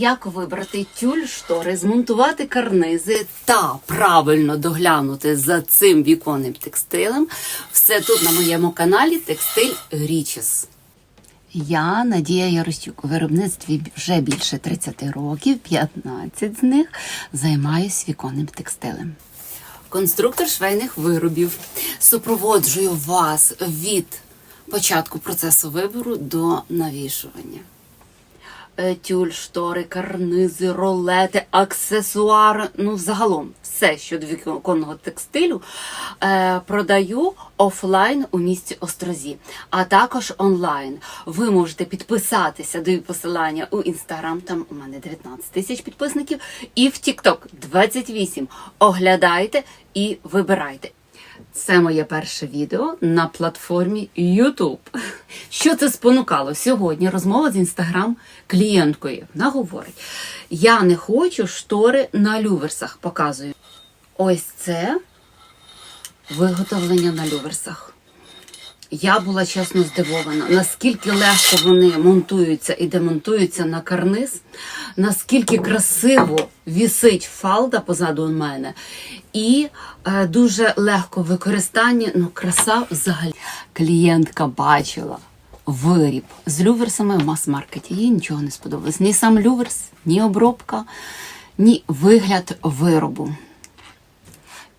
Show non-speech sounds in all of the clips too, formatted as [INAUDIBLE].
Як вибрати тюль штори, змонтувати карнизи та правильно доглянути за цим віконним текстилем? Все тут на моєму каналі Текстиль Річес. Я Надія Яростюк. У виробництві вже більше 30 років, 15 з них займаюсь віконним текстилем. Конструктор швейних виробів. Супроводжую вас від початку процесу вибору до навішування. Тюль, штори, карнизи, ролети, аксесуари. Ну, загалом, все щодо віконного текстилю е, продаю офлайн у місті Острозі, а також онлайн. Ви можете підписатися до посилання у інстаграм, там у мене 19 тисяч підписників, і в Тікток 28. Оглядайте і вибирайте. Це моє перше відео на платформі YouTube. [LAUGHS] Що це спонукало? Сьогодні розмова з інстаграм клієнткою. Вона говорить: я не хочу штори на люверсах. Показую. Ось це виготовлення на люверсах. Я була чесно здивована, наскільки легко вони монтуються і демонтуються на карниз, наскільки красиво вісить фалда позаду мене, і е, дуже легко в використанні. Ну, краса взагалі. Клієнтка бачила виріб з люверсами в мас-маркеті. Їй нічого не сподобалось. Ні сам люверс, ні обробка, ні вигляд виробу.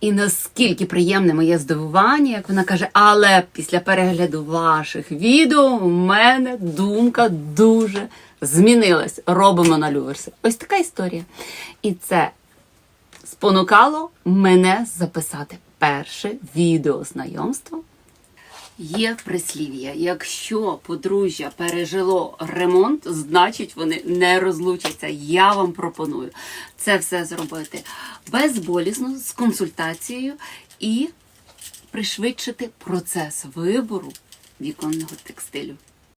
І наскільки приємне моє здивування, як вона каже, але після перегляду ваших відео у мене думка дуже змінилась. Робимо на люверси. Ось така історія. І це спонукало мене записати перше відео знайомства. Є прислів'я, якщо подружжя пережило ремонт, значить вони не розлучаться. Я вам пропоную це все зробити безболісно, з консультацією і пришвидшити процес вибору віконного текстилю.